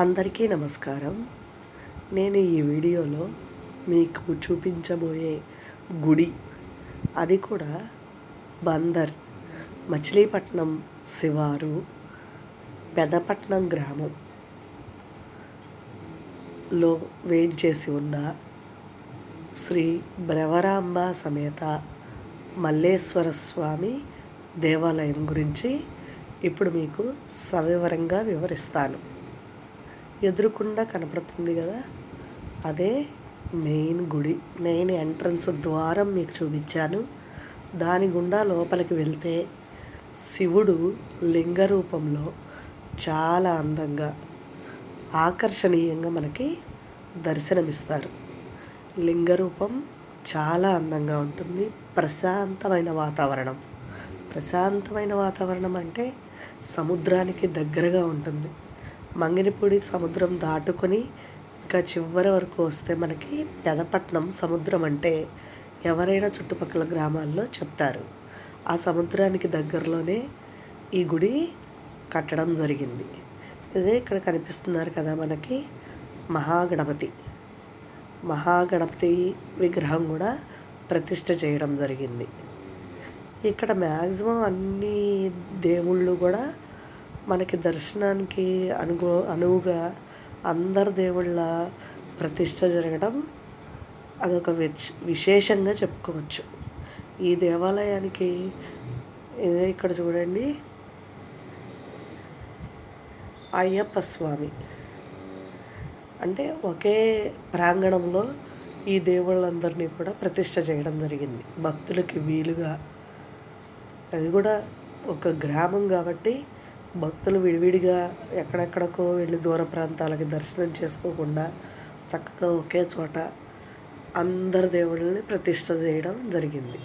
అందరికీ నమస్కారం. నేను ఈ వీడియోలో మీకు చూపించబోయే గుడి అది కూడా బందర్ మచిలీపట్నం శివారు పెదపట్నం గ్రామం లో వేంచేసి ఉన్న శ్రీ బ్రవరాంబ సమేత మల్లేశ్వర స్వామి దేవాలయం గురించి ఇప్పుడు మీకు సవివరంగా వివరిస్తాను. ఎదురుకుండా కనపడుతుంది కదా? అదే మెయిన్ గుడి. మెయిన్ ఎంట్రన్స్ ద్వారం మీకు చూపించాను. దాని గుండా లోపలికి వెళ్తే శివుడు లింగ రూపంలో చాలా అందంగా ఆకర్షణీయంగా మనకి దర్శనమిస్తారు. లింగ రూపం చాలా అందంగా ఉంటుంది. ప్రశాంతమైన వాతావరణం. ప్రశాంతమైన వాతావరణం అంటే సముద్రానికి దగ్గరగా ఉంటుంది. మంగినపూడి సముద్రం దాటుకొని ఇంకా చివరి వరకు వస్తే మనకి పెదపట్నం సముద్రం అంటే ఎవరైనా చుట్టుపక్కల గ్రామాల్లో చెప్తారు. ఆ సముద్రానికి దగ్గరలోనే ఈ గుడి కట్టడం జరిగింది. ఇదే ఇక్కడ కనిపిస్తున్నారు కదా మనకి మహాగణపతి. మహాగణపతి విగ్రహం కూడా ప్రతిష్ట చేయడం జరిగింది. ఇక్కడ మ్యాక్సిమం అన్ని దేవుళ్ళు కూడా మనకి దర్శనానికి అనుగు అనువుగా అందరి దేవుళ్ళ ప్రతిష్ట జరగడం అదొక విశ్- విశేషంగా చెప్పుకోవచ్చు. ఈ దేవాలయానికి ఇక్కడ చూడండి. అయ్యప్ప స్వామి. అంటే ఒకే ప్రాంగణంలో ఈ దేవుళ్ళందరినీ కూడా ప్రతిష్ట చేయడం జరిగింది. భక్తులకి వీలుగా. అది కూడా ఒక గ్రామం కాబట్టి భక్తులు విడివిడిగా ఎక్కడెక్కడికో వెళ్ళి దూర ప్రాంతాలకి దర్శనం చేసుకోకుండా చక్కగా ఒకే చోట అందరి దేవుళ్ళని ప్రతిష్ట చేయడం జరిగింది.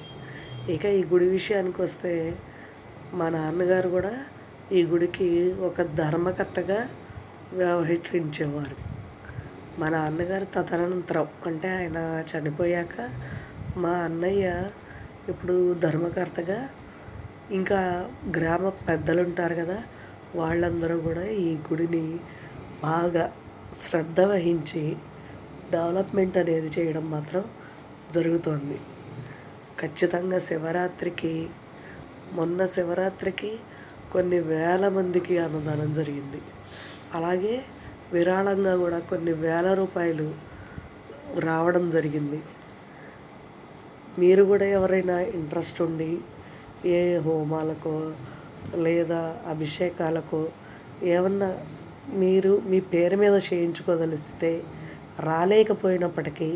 ఇక ఈ గుడి విషయానికి వస్తే మా నాన్నగారు కూడా ఈ గుడికి ఒక ధర్మకర్తగా వ్యవహరించేవారు. మా నాన్నగారు తదనంతరం అంటే ఆయన చనిపోయాక మా అన్నయ్య ఇప్పుడు ధర్మకర్తగా ఇంకా గ్రామ పెద్దలు ఉంటారు కదా వాళ్ళందరూ కూడా ఈ గుడిని బాగా శ్రద్ధ వహించి డెవలప్మెంట్ అనేది చేయడం మాత్రం జరుగుతోంది. ఖచ్చితంగా శివరాత్రికి మొన్న శివరాత్రికి కొన్ని వేల మందికి అన్నదానం జరిగింది. అలాగే విరాళంగా కూడా కొన్ని వేల రూపాయలు రావడం జరిగింది. మీరు కూడా ఎవరైనా ఇంట్రెస్ట్ ఉండి ఏ హోమాలకో లేదా అభిషేకాలకు ఏమన్నా మీరు మీ పేరు మీద చేయించుకోదలిస్తే రాలేకపోయినప్పటికీ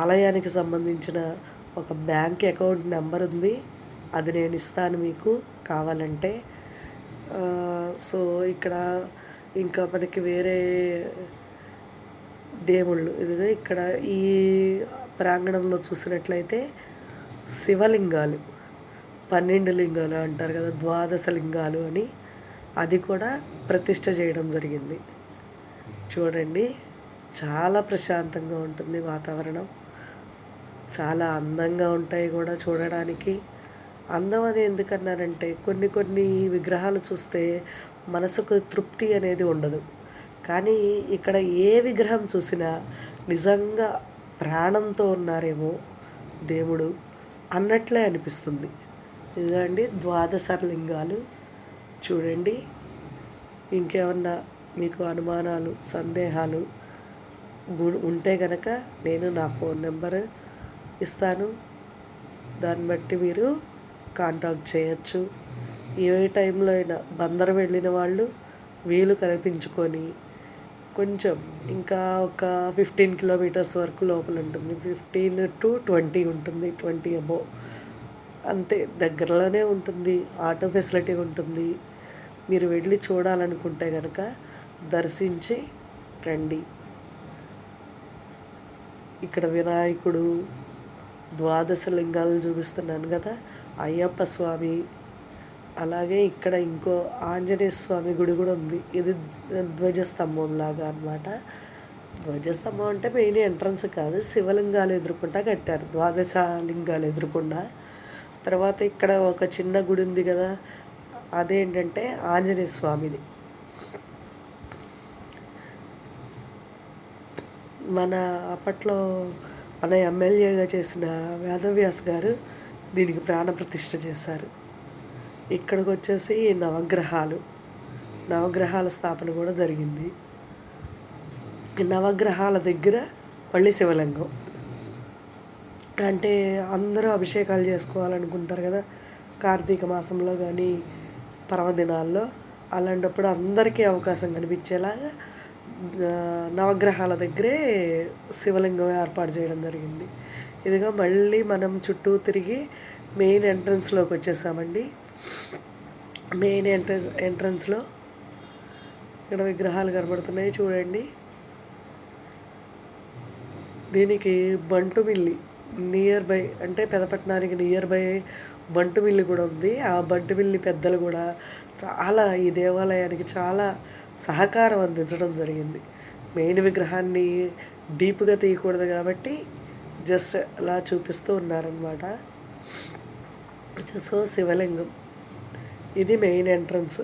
ఆలయానికి సంబంధించిన ఒక బ్యాంక్ అకౌంట్ నెంబర్ ఉంది. అది నేను ఇస్తాను మీకు కావాలంటే. సో ఇక్కడ ఇంకా మనకి వేరే దేవుళ్ళు ఇదిగో ఇక్కడ ఈ ప్రాంగణంలో చూసినట్లయితే శివలింగాలు. పన్నెండు లింగాలు అంటారు కదా ద్వాదశ లింగాలు అని అది కూడా ప్రతిష్ట చేయడం జరిగింది. చూడండి చాలా ప్రశాంతంగా ఉంటుంది వాతావరణం. చాలా అందంగా ఉంటాయి కూడా చూడడానికి. అందం అని ఎందుకన్నానంటే కొన్ని కొన్ని విగ్రహాలు చూస్తే మనసుకు తృప్తి అనేది ఉండదు. కానీ ఇక్కడ ఏ విగ్రహం చూసినా నిజంగా ప్రాణంతో ఉన్నారేమో దేవుడు అన్నట్లే అనిపిస్తుంది. ఇదండి ద్వాదశ లింగాలు చూడండి. ఇంకేమన్నా మీకు అనుమానాలు సందేహాలు గు- ఉంటే గనక నేను నా ఫోన్ నెంబర్ ఇస్తాను. దాన్ని బట్టి మీరు కాంటాక్ట్ చేయొచ్చు. ఏ టైంలో అయినా బందరు వెళ్ళిన వాళ్ళు వీలు కనిపించుకొని కొంచెం ఇంకా ఒక ఫిఫ్టీన్ కిలోమీటర్స్ వరకు లోపల ఉంటుంది. ఫిఫ్టీన్ టు ట్వంటీ ఉంటుంది ట్వంటీ అబోవ్. అంతే దగ్గరలోనే ఉంటుంది ఆటో ఫెసిలిటీ ఉంటుంది. మీరు వెళ్ళి చూడాలనుకుంటే కనుక దర్శించి రండి. ఇక్కడ వినాయకుడు ద్వాదశ లింగాలు చూపిస్తున్నాను కదా అయ్యప్ప స్వామి. అలాగే ఇక్కడ ఇంకో ఆంజనేయ స్వామి గుడి కూడా ఉంది. ఇది ధ్వజస్తంభం లాగా అనమాట ధ్వజస్తంభం అంటే మెయిన్ ఎంట్రన్స్ కాదు శివలింగాలు ఎదుర్కొంటా కట్టారు ద్వాదశ లింగాలు ఎదుర్కొండా. తర్వాత ఇక్కడ ఒక చిన్న గుడి ఉంది కదా అదేంటంటే ఆంజనేయ స్వామిది. మన అప్పట్లో మన ఎమ్మెల్యేగా చేసిన వేదవ్యాస్ గారు దీనికి ప్రాణప్రతిష్ఠ చేశారు. ఇక్కడికి వచ్చేసి నవగ్రహాలు నవగ్రహాల స్థాపన కూడా జరిగింది. ఈ నవగ్రహాల దగ్గర మళ్ళీ శివలింగం. అంటే అందరూ అభిషేకాలు చేసుకోవాలనుకుంటారు కదా. కార్తీక మాసంలో కానీ పర్వదినాల్లో అలాంటప్పుడు అందరికీ అవకాశం కనిపించేలాగా నవగ్రహాల దగ్గరే శివలింగం ఏర్పాటు చేయడం జరిగింది. ఇదిగా మళ్ళీ మనం చుట్టూ తిరిగి మెయిన్ ఎంట్రన్స్లోకి వచ్చేసామండి. మెయిన్ ఎంట్రన్స్ ఎంట్రన్స్లో ఇక్కడ విగ్రహాలు కనబడుతున్నాయి చూడండి. దీనికి బంటుమిల్లి నియర్ బై అంటే పెదపట్నానికి నియర్ బై బంటుమిల్లి కూడా ఉంది. ఆ బంటుమిల్లి పెద్దలు కూడా చాలా ఈ దేవాలయానికి చాలా సహకారం అందించడం జరిగింది. మెయిన్ విగ్రహాన్ని డీప్గా తీయకూడదు కాబట్టి జస్ట్ అలా చూపిస్తూ ఉన్నారనమాట సో శివలింగం. ఇది మెయిన్ ఎంట్రన్స్.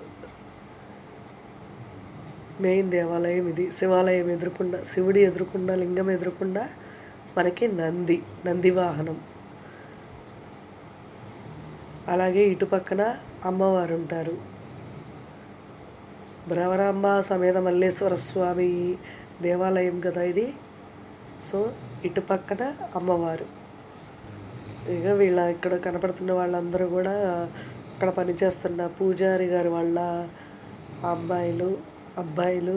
మెయిన్ దేవాలయం ఇది. శివాలయం ఎదురుకుండా శివుడి ఎదురుకుండా లింగం ఎదురుకుండా మనకి నంది నంది వాహనం. అలాగే ఇటు పక్కన అమ్మవారు ఉంటారు భ్రవరాంబ సమేత మల్లేశ్వర స్వామి దేవాలయం కదా ఇది. సో ఇటు పక్కన అమ్మవారు. ఇక వీళ్ళ ఇక్కడ కనపడుతున్న వాళ్ళందరూ కూడా అక్కడ పనిచేస్తున్న పూజారి గారు వాళ్ళ అమ్మాయిలు అబ్బాయిలు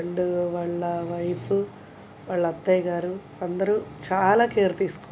అండ్ వాళ్ళ వైఫ్ వాళ్ళ అత్తయ్య గారు అందరూ చాలా కేర్ తీసుకు